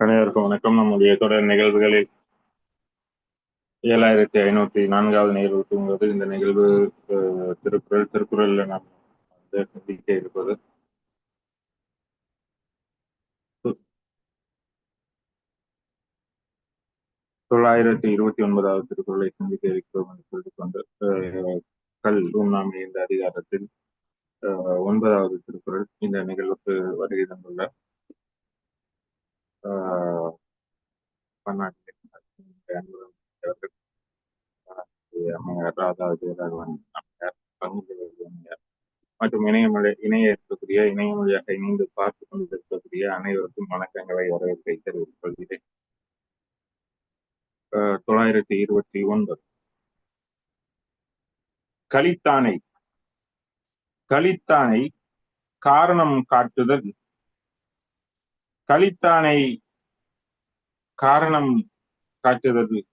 அனைவருக்கும் வணக்கம். நம்முடைய தொடர் நிகழ்வுகளில் ஏழாயிரத்தி ஐநூத்தி நான்காவது நிகழ்வு தூங்குவது. இந்த நிகழ்வு திருக்குறள் திருக்குறள்ல நாம் வந்து சிந்திக்க இருப்பது. தொள்ளாயிரத்தி இருபத்தி ஒன்பதாவது திருக்குறளை சிந்திக்க இருக்கிறோம் என்று சொல்லிக் கொண்டு கல் உண்ணாமை இந்த அதிகாரத்தில் அஹ், ஒன்பதாவது திருக்குறள் இந்த நிகழ்வுக்கு வருகை தந்துள்ள ராதா விஜயராகவன் மற்றும் இணையமொழி இணைய இருக்கக்கூடிய இணையமொழியாக இணைந்து பார்த்து கொண்டிருக்கக்கூடிய அனைவருக்கும் வணக்கங்களை வரவேற்பை தெரிவித்துக் கொள்கிறேன் தொள்ளாயிரத்தி இருபத்தி ஒன்பது. கலித்தானை. கலித்தானை காரணம் காட்டுதல். கலித்தானை காரணம் காட்டுகிறது.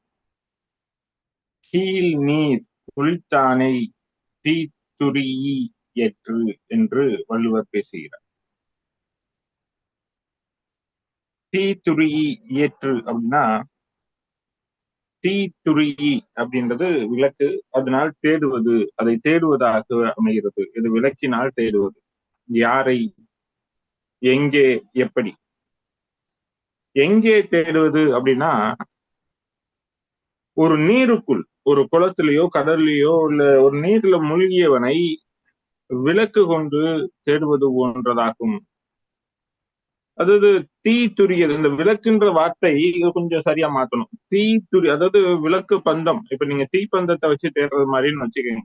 கீழ் நீர் குளித்தானை தீத்துரியி ஏற்று என்று வள்ளுவர் பேசுகிறார். தீத்துரியி ஏற்று அப்படின்னா தீத்துரியி அப்படின்றது விளக்கு அதனால் தேடுவது அதை தேடுவதாக அமைகிறது. இது விளக்கினால் தேடுவது. யாரை எங்கே எப்படி? எங்கே தேடுவது அப்படின்னா ஒரு நீருக்குள் ஒரு குளத்திலேயோ கடல்லையோ இல்ல ஒரு நீர்ல மூழ்கியவனை விளக்கு கொண்டு தேடுவது போன்றதாகும். அதாவது தீ துரியல் இந்த விளக்குன்ற வார்த்தை கொஞ்சம் சரியா மாத்தணும். தீ துரி அதாவது விளக்கு பந்தம். இப்ப நீங்க தீ பந்தத்தை வச்சு தேடுறது மாதிரின்னு வச்சுக்கோங்க.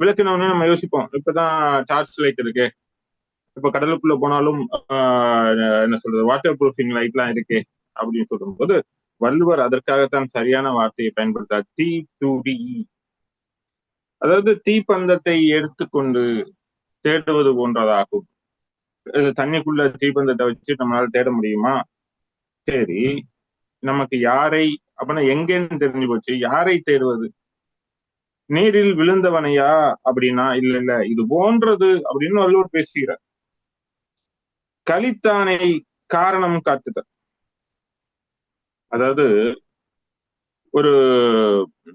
விளக்குன உடனே நம்ம யோசிப்போம். இப்பதான் டார்ச் லைட் இருக்கு. இப்ப கடலுக்குள்ள போனாலும் ஆஹ் என்ன சொல்றது வாட்டர் ப்ரூஃபிங் லைட்லாம் இருக்கு அப்படின்னு சொல்லும்போது வள்ளுவர் அதற்காகத்தான் சரியான வார்த்தையை பயன்படுத்தார். தீ துரி அதாவது தீப்பந்தத்தை எடுத்துக்கொண்டு தேடுவது போன்றதாகும். இது தண்ணிக்குள்ள தீப்பந்தத்தை வச்சு நம்மளால தேட முடியுமா? சரி நமக்கு யாரை அப்படின்னா எங்கேன்னு தெரிஞ்சு போச்சு யாரை தேடுவது? நீரில் விழுந்தவனையா அப்படின்னா இல்ல இல்ல இது போன்றது அப்படின்னு வள்ளுவர் பேசுகிறார். கலித்தானை காரணம் காட்டுதல். அதாவது ஒரு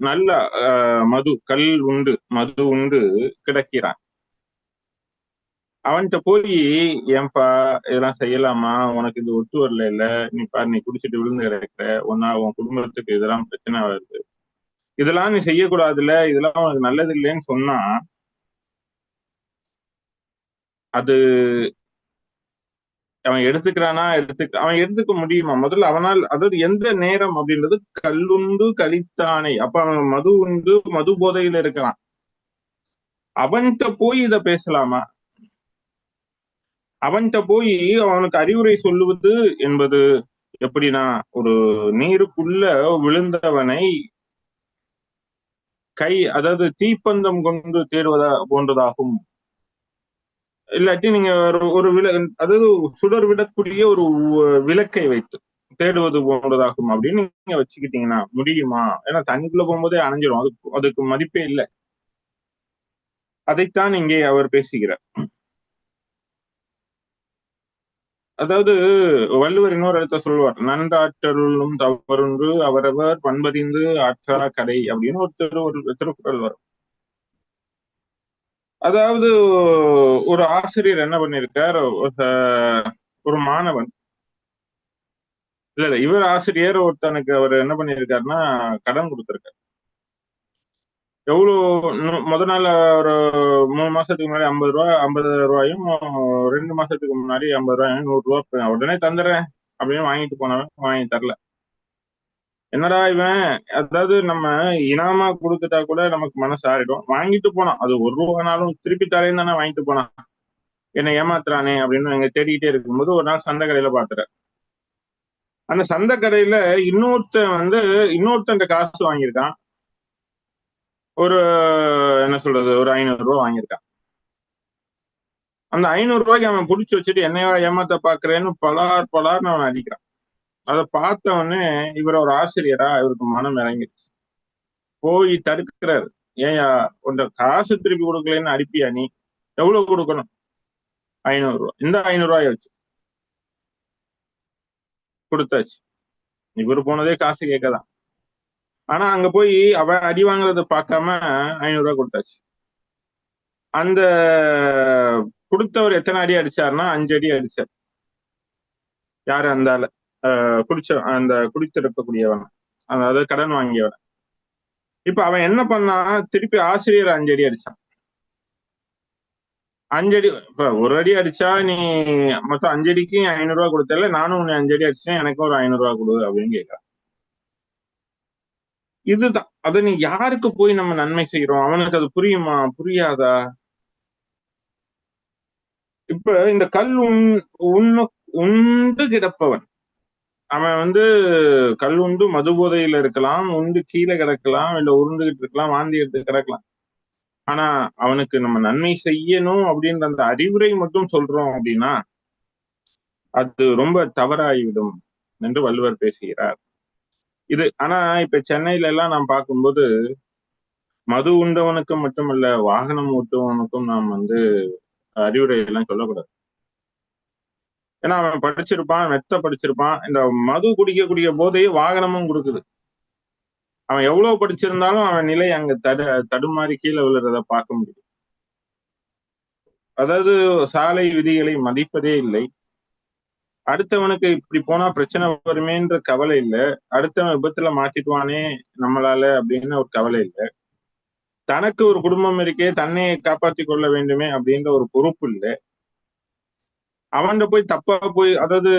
நல்ல ஆஹ், மது கல் உண்டு மது உண்டு கிடக்கிறான். அவன்கிட்ட போய் ஏன்பா இதெல்லாம் செய்யலாமா? உனக்கு இது ஒத்து வரல இல்ல. நீ பாரு நீ குடிச்சிட்டு விழுந்து கிடக்குற. ஒன்னா உன் குடும்பத்துக்கு இதெல்லாம் பிரச்சனை வருது. இதெல்லாம் நீ செய்யக்கூடாதுல்ல. இதெல்லாம் உனக்கு நல்லது இல்லைன்னு சொன்னா அது அவன் எடுத்துக்கிறானா எடுத்துக்க அவன் எடுத்துக்க முடியுமா? முதல்ல அவனால் அதாவது எந்த நேரம் அப்படின்றது கல்லுண்டு கலித்தானை. அப்ப அவன் மது உண்டு மது போதையில இருக்கிறான் அவன்கிட்ட போய் இத பேசலாமா? அவன்கிட்ட போய் அவனுக்கு அறிவுரை சொல்லுவது என்பது எப்படின்னா ஒரு நீருக்குள்ள விழுந்தவனை கை அதாவது தீப்பந்தம் கொண்டு தேடுவதா போன்றதாகும். இல்லாட்டி நீங்க ஒரு ஒரு வில அதாவது சுடர் விடக்கூடிய ஒரு விளக்கை வைத்து தேடுவது போன்றதாகும். அப்படின்னு நீங்க வச்சுக்கிட்டீங்கன்னா முடியுமா? ஏன்னா தண்ணிக்குள்ள போகும்போதே அணைஞ்சிரும். அதுக்கு அதுக்கு மதிப்பே இல்லை. அதைத்தான் இங்கே அவர் பேசுகிறார். அதாவது வள்ளுவர் இன்னொரு இடத்த சொல்லுவார். நன்றாற்றலும் தவறுன்று அவரவர் பண்பறிந்து ஆற்றா கடை அப்படின்னு ஒரு திரு ஒரு திருக்குறள் வரும். அதாவது ஒரு ஆசிரியர் என்ன பண்ணிருக்கார்? ஒரு- மாணவன். இல்ல இல்ல இவர் ஆசிரியர் ஒருத்தனுக்கு அவர் என்ன பண்ணிருக்காருன்னா கடன் கொடுத்திருக்காரு. எவ்வளவு முத நாள் ஒரு மூணு மாசத்துக்கு முன்னாடி ஐம்பது ரூபாய் ஐம்பது ரூபாயும் ரெண்டு மாசத்துக்கு முன்னாடி ஐம்பது ரூபாயும் நூறு ரூபாய் உடனே தந்துடுறேன். அப்படின்னு வாங்கிட்டு போனவன் வாங்கி தரல. என்னடா இவன்? அதாவது நம்ம இனாமா கொடுத்துட்டா கூட நமக்கு மனசு ஆறிடும். வாங்கிட்டு போனான். அது ஒரு ரூபானாலும் திருப்பி தரேன்னு தானே வாங்கிட்டு போனான். என்னை ஏமாத்துறானே அப்படின்னு எங்க தேடிக்கிட்டே இருக்கும்போது ஒரு நாள் சந்தை கடையில பாத்துறேன் அந்த சந்தை கடையில இன்னொருத்தன் வந்து இன்னொருத்தன் காசு வாங்கியிருக்கான். ஒரு என்ன சொல்றது ஒரு ஐநூறு ரூபா வாங்கியிருக்கான். அந்த ஐநூறு ரூபாய்க்கு அவன் புடிச்சு வச்சுட்டு என்னையா ஏமாத்த பாக்குறேன்னு பலார் பலார்னு அவன் அடிக்கிறான். அதை பார்த்த உடனே இவர் ஒரு ஆசிரியரா இவருக்கு மனம் இறங்கிடுச்சு. போய் தடுக்கிறாரு. ஏயா உன்ட காசு திருப்பி கொடுக்கலன்னு அடிப்பியா நீ? எவ்வளவு கொடுக்கணும்? ஐநூறு ரூபா. இந்த ஐநூறு ரூபாய் வச்சு கொடுத்தாச்சு. இவர் போனதே காசு கேட்கதான். ஆனா அங்க போய் அவன் அடி வாங்குறத பார்க்காம ஐநூறு ரூபாய் கொடுத்தாச்சு. அந்த கொடுத்தவர் எத்தனை அடி அடிச்சாருன்னா அஞ்சு அடி அடிச்சார். யாரு அந்தால குடிச்ச அந்த குடித்திருக்கக்கூடியவன் அதாவது கடன் வாங்கியவன். இப்ப அவன் என்ன பண்ணா திருப்பி ஆசிரியர் அஞ்சடி அடிச்சான். அஞ்சடி இப்ப ஒரு அடி அடிச்சா நீ மொத்தம் அஞ்சடிக்கு ஐநூறு ரூபா கொடுத்தல நானும் உன்னை அஞ்சடி அடிச்சேன் எனக்கும் ஒரு ஐநூறு ரூபா கொடு அப்படின்னு கேட்கறான் இதுதான். அதை நீ யாருக்கு போய் நம்ம நன்மை செய்யறோம் அவனுக்கு அது புரியுமா? புரியாதா? இப்ப இந்த கல் உண் உண்ண உண்டு கிடப்பவன். அவன் வந்து கல் உண்டு மது போதையில இருக்கலாம் உண்டு கீழே கிடக்கலாம் இல்ல உருண்டுகிட்டு இருக்கலாம் வாந்தி எடுத்து கிடக்கலாம். ஆனா அவனுக்கு நம்ம நன்மை செய்யணும் அப்படின்ற அந்த அறிவுரை மட்டும் சொல்றோம் அப்படின்னா அது ரொம்ப தவறாகிவிடும் என்று வள்ளுவர் பேசுகிறார். இது ஆனா இப்ப சென்னையில எல்லாம் நாம் பார்க்கும்போது மது உண்டவனுக்கும் மட்டுமல்ல வாகனம் ஓட்டுவனுக்கும் நாம் வந்து அறிவுரை எல்லாம் சொல்லக்கூடாது. ஏன்னா அவன் படிச்சிருப்பான் மெத்த படிச்சிருப்பான். இந்த மது குடிக்கக்கூடிய போதையே வாகனமும் கொடுக்குது. அவன் எவ்வளவு படிச்சிருந்தாலும் அவன் நிலை அங்க தடு தடுமாறி கீழே விழுறத பார்க்க முடியும். அதாவது சாலை விதிகளை மதிப்பதே இல்லை. அடுத்தவனுக்கு இப்படி போனா பிரச்சனை வருமேன்ற கவலை இல்ல. அடுத்தவன் விபத்துல மாட்டிடுவானே நம்மளால அப்படின்னு ஒரு கவலை இல்லை. தனக்கு ஒரு குடும்பம் இருக்கே தன்னை காப்பாத்தி கொள்ள வேண்டுமே அப்படின்ற ஒரு பொறுப்பு இல்லை. அவன்கிட்ட போய் தப்பா போய் அதாவது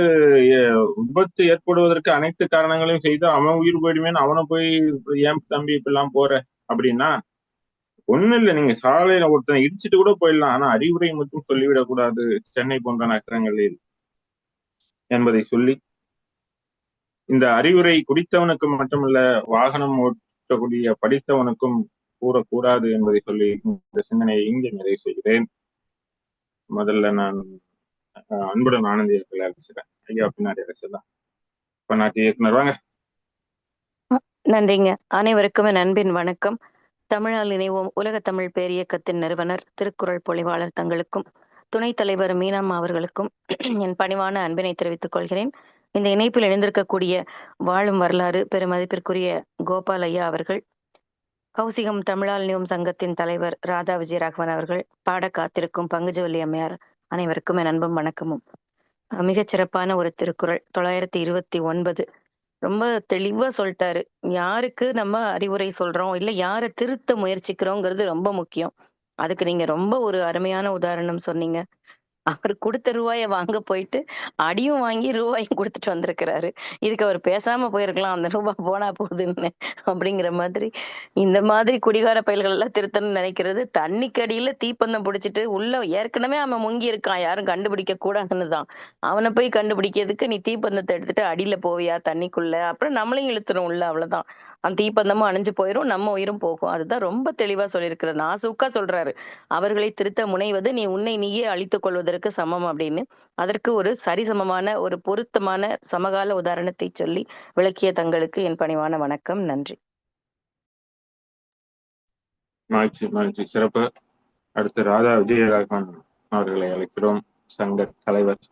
விபத்து ஏற்படுவதற்கு அனைத்து காரணங்களையும் செய்து அவன் உயிர் போயிடுமேன்னு அவனை போய் ஏன் தம்பி இப்பெல்லாம் போற? அப்படின்னா ஒண்ணும் இல்லை. நீங்க சாலையில ஒருத்தனை இடிச்சிட்டு கூட போயிடலாம். ஆனா அறிவுரை மட்டும் சொல்லிவிடக் கூடாது சென்னை போன்ற நகரங்களில் என்பதை சொல்லி இந்த அறிவுரை குடித்தவனுக்கு மட்டுமல்ல வாகனம் ஓட்டக்கூடிய படித்தவனுக்கும் கூறக்கூடாது என்பதை சொல்லி இந்த சிந்தனையை இங்கே நிறைவு செய்கிறேன். முதல்ல நான் அன்புடன் ஆனந்தி அவர்களை அழைச்சிட்டேன் ஐயா பின்னாடி அழைச்சிடலாம். இப்ப நான் இயக்குனர் வாங்க. நன்றிங்க. அனைவருக்கும் என் அன்பின் வணக்கம். தமிழால் இணைவோம் உலக தமிழ் பேரியக்கத்தின் நிறுவனர் திருக்குறள் பொழிவாளர் தங்களுக்கும் துணைத் தலைவர் மீனாம்மா அவர்களுக்கும் என் பணிவான அன்பினை தெரிவித்துக் கொள்கிறேன். இந்த இணைப்பில் இணைந்திருக்கக்கூடிய வாழும் வரலாறு பெருமதிப்பிற்குரிய கோபால் ஐயா அவர்கள் கௌசிகம் தமிழால் நியூம் சங்கத்தின் தலைவர் ராதா விஜயராகவன் அவர்கள் பாட காத்திருக்கும் பங்குஜவல்லி அம்மையார் அனைவருக்கும் என் அன்பும் வணக்கமும். அஹ் மிகச் சிறப்பான ஒரு திருக்குறள் தொள்ளாயிரத்தி இருபத்தி ஒன்பது. ரொம்ப தெளிவா சொல்லிட்டாரு. யாருக்கு நம்ம அறிவுரை சொல்றோம் இல்ல யாரை திருத்த முயற்சிக்கிறோங்கிறது ரொம்ப முக்கியம். அதுக்கு நீங்க ரொம்ப ஒரு அருமையான உதாரணம் சொன்னீங்க. அவர் கொடுத்த ரூபாயை வாங்க போயிட்டு அடியும் வாங்கி ரூபாயும் கொடுத்துட்டு வந்திருக்கிறாரு. இதுக்கு அவர் பேசாம போயிருக்கலாம். அந்த ரூபாய் போனா போகுதுன்னு அப்படிங்கிற மாதிரி இந்த மாதிரி குடிகார பயல்கள் எல்லாம் திருத்தணும்னு நினைக்கிறது தண்ணிக்கு அடியில தீப்பந்தம் பிடிச்சிட்டு உள்ள ஏற்கனவே அவன் முங்கி இருக்கான். யாரும் கண்டுபிடிக்க கூடாதுன்னு தான். அவனை போய் கண்டுபிடிக்கிறதுக்கு நீ தீப்பந்தத்தை எடுத்துட்டு அடியில போவியா தண்ணிக்குள்ள? அப்புறம் நம்மளையும் இழுத்துரும் உள்ள அவ்வளவுதான். அந்த தீப்பந்தமும் அணிஞ்சு போயிரும். நம்ம உயிரும் போகும். அதுதான் ரொம்ப தெளிவா சொல்லியிருக்கிறார். நாசுக்கா சொல்றாரு. அவர்களை திருத்த முனைவது நீ உன்னை நீயே அழித்துக் கொள்வதற்கு சமம் அப்படின்னு. அதற்கு ஒரு சரிசமமான ஒரு பொருத்தமான சமகால உதாரணத்தை சொல்லி விளக்கிய தங்களுக்கு என் பணிவான வணக்கம். நன்றி. மகிழ்ச்சி மகிழ்ச்சி. சிறப்பு. அடுத்து ராதா விஜயராகவன் அவர்களை அழைக்கிறோம். சங்க தலைவர்.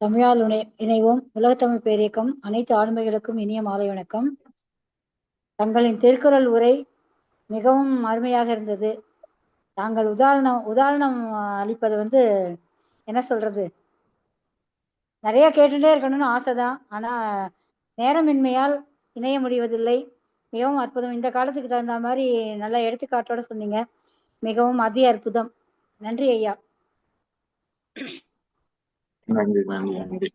தமிழால் இணை இணைவோம். உலகத்தமிழ் பேரியக்கம். அனைத்து ஆளுமைகளுக்கும் இனிய மாலை வணக்கம். தங்களின் திருக்குறள் உரை மிகவும் அருமையாக இருந்தது. தாங்கள் உதாரணம் உதாரணம் அளிப்பது வந்து என்ன சொல்றது? நிறைய கேட்டுட்டே இருக்கணும்னு ஆசைதான். ஆனா நேரமின்மையால் இணைய முடிவதில்லை. மிகவும் அற்புதம். இந்த காலத்துக்கு தகுந்த மாதிரி நல்ல எடுத்துக்காட்டோட சொன்னீங்க. மிகவும் அதி அற்புதம். நன்றி ஐயா. நன்றி நன்றி நன்றி.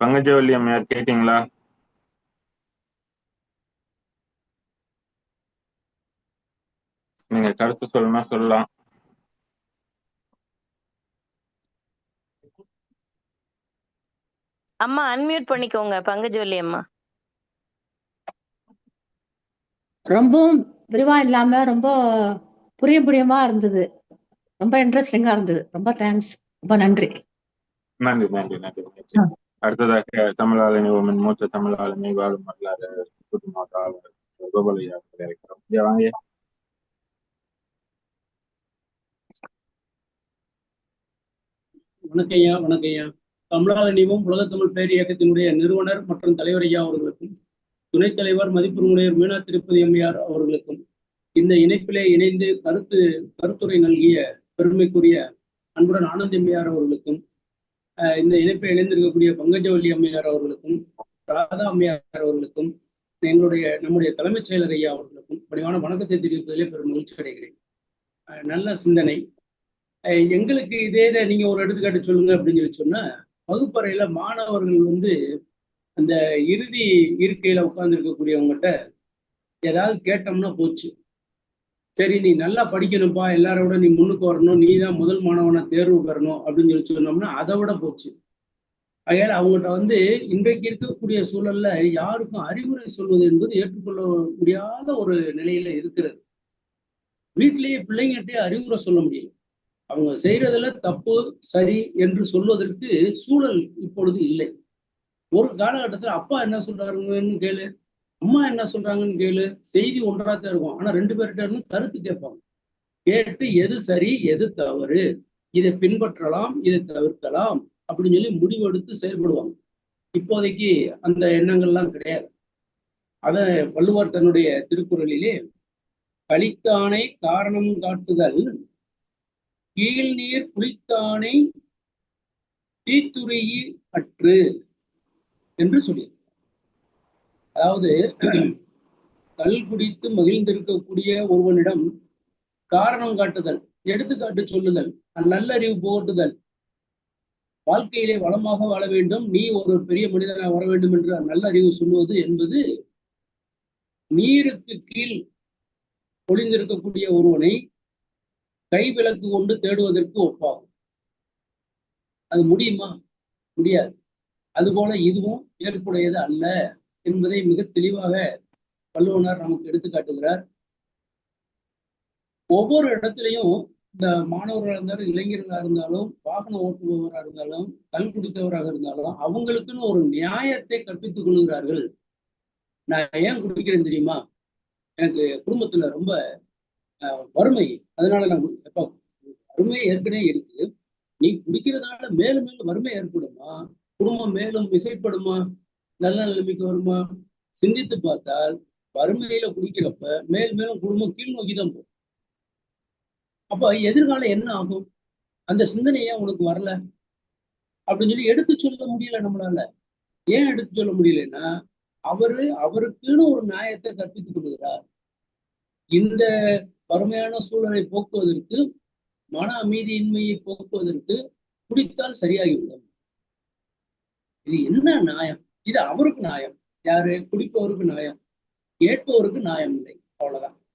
பங்கஜவல்லி அம்மையார் கேட்டீங்களா? நீங்க கருத்து சொல்லணும் சொல்லலாம். அம்மா அன்மியூட் பண்ணிக்கோங்க. பங்கஜவல்லி அம்மா. ரொம்பவும் விரிவா இல்லாம ரொம்ப புரிய புரியமா இருந்தது. ரொம்ப இன்ட்ரெஸ்டிங்கா இருந்தது. ரொம்ப தேங்க்ஸ் ரொம்ப நன்றி. நன்றி நன்றி நன்றி. அடுத்ததாக தமிழ் ஆளுநர் மூத்த தமிழ் ஆளுமை வாழும் வரலாறு புது மாவட்ட ஆளுநர் கோபாலையா அவர்களை அழைக்கிறோம். ஐயா, வாங்க ஐயா. வணக்கய்யா வணக்கய்யா உலகத்தமிழ் பேர் இயக்கத்தினுடைய நிறுவனர் மற்றும் தலைவர் ஐயா அவர்களுக்கும் துணைத் தலைவர் மதிப்புரிமையுடைய மீனா திருப்பதி அம்மையார் அவர்களுக்கும் இந்த இணைப்பிலே இணைந்து கருத்து கருத்துரை நல்கிய பெருமைக்குரிய அன்புடன் ஆனந்த் அம்மையார் அவர்களுக்கும் இந்த இணைப்பில் இணைந்திருக்கக்கூடிய பங்கஜவல்லி அம்மையார் அவர்களுக்கும் ராதா அம்மையார் அவர்களுக்கும் எங்களுடைய நம்முடைய தலைமைச் செயலர் ஐயா அவர்களுக்கும் பணிவான வணக்கத்தை தெரிவிப்பதிலே பெரும் மகிழ்ச்சி அடைகிறேன். நல்ல சிந்தனை. எங்களுக்கு இதே இதை நீங்க ஒரு எடுத்துக்காட்டு சொல்லுங்க அப்படின்னு சொல்லி சொன்னா வகுப்பறையில மாணவர்கள் வந்து அந்த இறுதி இருக்கையில உட்கார்ந்து இருக்கக்கூடியவங்ககிட்ட ஏதாவது கேட்டோம்னா போச்சு. சரி நீ நல்லா படிக்கணும்ப்பா எல்லாரோட நீ முன்னுக்கு வரணும் நீ தான் முதல் மாணவனை தேர்வு பெறணும் அப்படின்னு சொல்லி சொன்னோம்னா அதை விட போச்சு. ஆகையால அவங்ககிட்ட வந்து இன்றைக்கு இருக்கக்கூடிய சூழல்ல யாருக்கும் அறிவுரை சொல்வது என்பது ஏற்றுக்கொள்ள முடியாத ஒரு நிலையில இருக்கிறது. வீட்டிலேயே பிள்ளைங்ககிட்டயே அறிவுரை சொல்ல முடியல. அவங்க செய்யறதுல தப்பு சரி என்று சொல்வதற்கு சூழல் இப்பொழுது இல்லை. ஒரு காலகட்டத்துல அப்பா என்ன சொல்றாருங்கன்னு கேளு அம்மா என்ன சொல்றாங்கன்னு கேளு செய்தி ஒன்றாத்தான் இருக்கும். ஆனா ரெண்டு பேர்கிட்ட இருந்து கருத்து கேட்பாங்க. கேட்டு எது சரி எது தவறு இதை பின்பற்றலாம் இதை தவிர்க்கலாம் அப்படின்னு சொல்லி முடிவெடுத்து செயல்படுவாங்க. இப்போதைக்கு அந்த எண்ணங்கள்லாம் கிடையாது. அத வள்ளுவர் தன்னுடைய திருக்குறளிலே கலித்தானை காரணம் காட்டுதல் கீழ் நீர் குளித்தானை தீத்துறையி அற்று என்று சொல்லியிருக்கிறார் அதாவது கல் குடித்து மகிழ்ந்திருக்கக்கூடிய ஒருவனிடம் காரணம் காட்டுதல் எடுத்துக்காட்டு சொல்லுதல் நல்லறிவு போட்டுதல் வாழ்க்கையிலே வளமாக வாழ வேண்டும் நீ ஒரு பெரிய மனிதனாக வர வேண்டும் என்று நல்லறிவு சொல்லுவது என்பது நீருக்கு கீழ் ஒளிந்திருக்கக்கூடிய ஒருவனை கைவிளக்கு கொண்டு தேடுவதற்கு ஒப்பாகும். அது முடியுமா? முடியாது. அதுபோல இதுவும் ஏற்புடையது அல்ல என்பதை மிக தெளிவாக வள்ளுவனார் நமக்கு எடுத்து காட்டுகிறார். ஒவ்வொரு இடத்துலையும் இந்த மாணவர்களாக இருந்தாலும் இளைஞர்களாக இருந்தாலும் வாகனம் ஓட்டுபவராக இருந்தாலும் கல் குடித்தவராக இருந்தாலும் அவங்களுக்குன்னு ஒரு நியாயத்தை கற்பித்துக் கொள்கிறார்கள். நான் ஏன் குடிக்கிறேன் தெரியுமா? எனக்கு குடும்பத்துல ரொம்ப வறுமை. அதனால நான் எப்ப வறுமை ஏற்கனவே இருக்கு. நீ குடிக்கிறதுனால மேலும் மேலும் வறுமை ஏற்படுமா? குடும்பம் மேலும் மிகைப்படுமா? நல்ல நிலைமைக்கு வருமா? சிந்தித்து பார்த்தால் வறுமையில குடிக்கிறப்ப மேல் மேலும் குடும்பம் கீழ் நோக்கி தான் போகும். அப்ப எதிர்காலம் என்ன ஆகும்? அந்த சிந்தனையே உனக்கு வரல? அப்படின்னு சொல்லி எடுத்து சொல்ல முடியல நம்மளால. ஏன் எடுத்து சொல்ல முடியலன்னா அவரு அவருக்குன்னு ஒரு நியாயத்தை கற்பித்துக் கொள்கிறார் இந்த வறுமையான சூழலை போக்குவதற்கு மன அமைதியின்மையை போக்குவதற்கு குடித்தால் சரியாகிவிடும். இது என்ன நியாயம்? இது அவருக்கு நியாயம். யாரு? குடிப்பவருக்கு நியாயம். கேட்பவருக்கு நியாயம் இல்லை. அவ்வளவுதான்.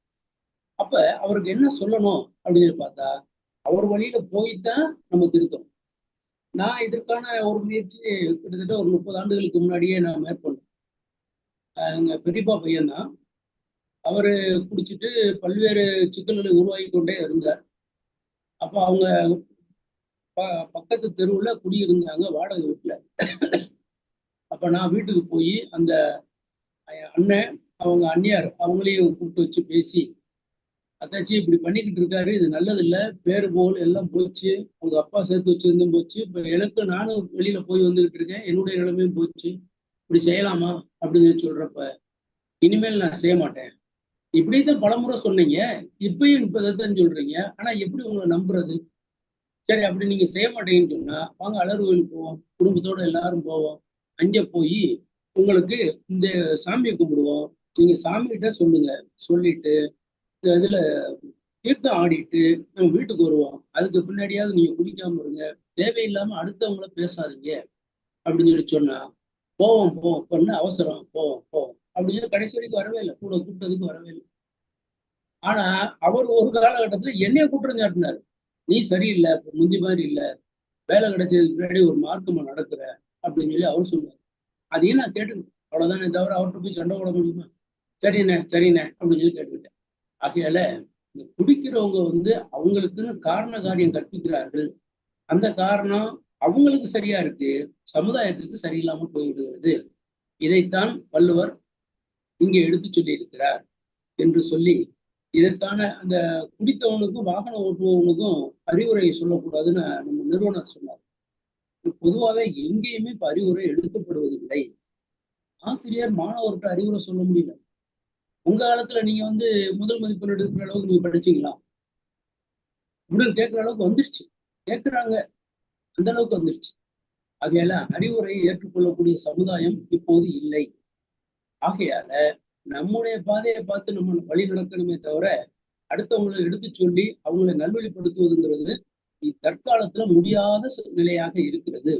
அப்ப அவருக்கு என்ன சொல்லணும் அப்படின்னு சொல்லி பார்த்தா அவர் வழியில போய்தான் நம்ம திருத்தம் நான் இதற்கான ஒரு முயற்சி கிட்டத்தட்ட ஒரு முப்பது ஆண்டுகளுக்கு முன்னாடியே நான் மேற்கொண்டேன். அஹ் எங்க பெரியப்பா பையன்தான். அவர் குடிச்சிட்டு பல்வேறு சிக்கல்களை உருவாகி கொண்டே இருந்தார். அப்போ அவங்க ப- பக்கத்து தெருவில் குடியிருந்தாங்க வாடகை வீட்டில். அப்போ நான் வீட்டுக்கு போய் அந்த அண்ணன் அவங்க அண்ணியார் அவங்களையும் கூப்பிட்டு வச்சு பேசி அத்தாச்சி இப்படி பண்ணிக்கிட்டு இருக்காரு இது நல்லது இல்லை பேர் போல் எல்லாம் போச்சு அவங்க அப்பா சேர்த்து வச்சிருந்தும் போச்சு இப்போ எனக்கு நானும் வெளியில போய் வந்துகிட்டு இருக்கேன் என்னுடைய நிலைமையும் போச்சு இப்படி செய்யலாமா? அப்படின்னு சொல்கிறப்ப சொல்றப்ப இனிமேல் நான் செய்ய மாட்டேன். இப்படிதான் பலமுறை சொன்னீங்க இப்பயும் இப்பதான் சொல்றீங்க ஆனா எப்படி உங்களை நம்புறது? சரி அப்படி நீங்க செய்ய மாட்டீங்கன்னு சொன்னா வாங்க அலர் போவோம் குடும்பத்தோட எல்லாரும் போவோம் அங்க போய் உங்களுக்கு இந்த சாமியை கும்பிடுவோம் நீங்க சாமிகிட்ட சொல்லுங்க சொல்லிட்டு இதுல தீர்த்தம் ஆடிட்டு நம்ம வீட்டுக்கு வருவோம் அதுக்கு பின்னாடியாவது நீங்க குடிக்காம இருங்க தேவையில்லாம அடுத்தவங்கள பேசாதீங்க அப்படின்னு சொல்லி சொன்னா போவோம் போவோம் பண்ண அவசரம் போவோம் போவோம். அப்படின்னு சொல்லி கடைசி வரைக்கும் வரவே இல்லை. கூட கூப்பிட்டதுக்கு வரவே இல்லை. ஆனா அவர் ஒரு காலகட்டத்துல என்னைய குற்றம் சாட்டினார். நீ சரியில்லை முந்தி மாதிரி இல்ல. வேலை கிடைச்சதுக்கு பின்னாடி ஒரு மார்க்கமா நடக்கிற அப்படின்னு சொல்லி அவர் சொன்னார். அதையும் நான் கேட்டுக்கிட்டேன். அவ்வளவுதானே தவிர அவர்கிட்ட போய் சண்டை போட முடியுமா? சரிண்ணே சரிண்ணே அப்படின்னு சொல்லி கேட்டுக்கிட்டேன். ஆகையால இந்த குடிக்கிறவங்க வந்து அவங்களுக்குன்னு காரண காரியம் கற்பிக்கிறார்கள். அந்த காரணம் அவங்களுக்கு சரியா இருக்கு. சமுதாயத்துக்கு சரியில்லாம போய்விடுகிறது. இதைத்தான் வள்ளுவர் இங்கே எடுத்து சொல்லியிருக்கிறார் என்று சொல்லி இதற்கான அந்த குடித்தவனுக்கும் வாகனம் ஓட்டுபவனுக்கும் அறிவுரை சொல்லக்கூடாதுன்னு நம்ம நிறுவனர் சொன்னார். பொதுவாகவே எங்கேயுமே இப்போ அறிவுரை எடுக்கப்படுவதில்லை. ஆசிரியர் மாணவர்கிட்ட அறிவுரை சொல்ல முடியல. உங்க காலத்துல நீங்க வந்து முதல் மதிப்பெண் எடுக்கிற அளவுக்கு நீங்க படிச்சீங்களா? உடல் கேட்குற அளவுக்கு வந்துருச்சு. கேட்கிறாங்க. அந்த அளவுக்கு வந்துருச்சு. ஆகையால அறிவுரை ஏற்றுக்கொள்ளக்கூடிய சமுதாயம் இப்போது இல்லை. ஆகையால நம்முடைய பாதையை பார்த்து நம்ம வழி நடக்கணுமே தவிர அடுத்தவங்களை எடுத்து சொல்லி அவங்களை நல்வழிப்படுத்துவதுங்கிறது தற்காலத்துல முடியாத நிலையாக இருக்கிறது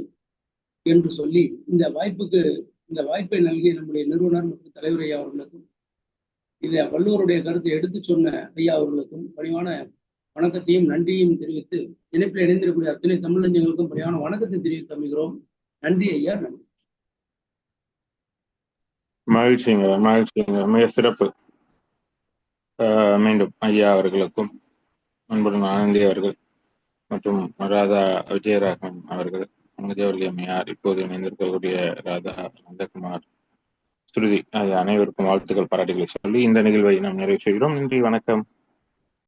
என்று சொல்லி இந்த வாய்ப்புக்கு இந்த வாய்ப்பை நல்கிய நம்முடைய நிறுவனர் மற்றும் தலைவர் ஐயா அவர்களுக்கும் இதை வள்ளுவருடைய கருத்தை எடுத்து சொன்ன ஐயா அவர்களுக்கும் பணிவான வணக்கத்தையும் நன்றியையும் தெரிவித்து இணைப்பில் இணைந்திருக்கக்கூடிய அத்தனை தமிழஞ்சங்களுக்கும் பணியான வணக்கத்தை தெரிவித்து அமைகிறோம் நன்றி ஐயா நன்றி. மகிழ்ச்சிங்க மகிழ்ச்சிங்க மிக சிறப்பு மீண்டும் ஐயா அவர்களுக்கும் அன்புடன் ஆனந்தி அவர்கள் மற்றும் ராதா விஜயராகவன் அவர்கள் அங்கஜவர்கி அம்மையார் இப்போது இணைந்திருக்கக்கூடிய ராதா நந்தகுமார் ஸ்ருதி அது அனைவருக்கும் வாழ்த்துக்கள் பாராட்டுகளை சொல்லி இந்த நிகழ்வை நாம் நிறைவு செய்கிறோம் நன்றி வணக்கம்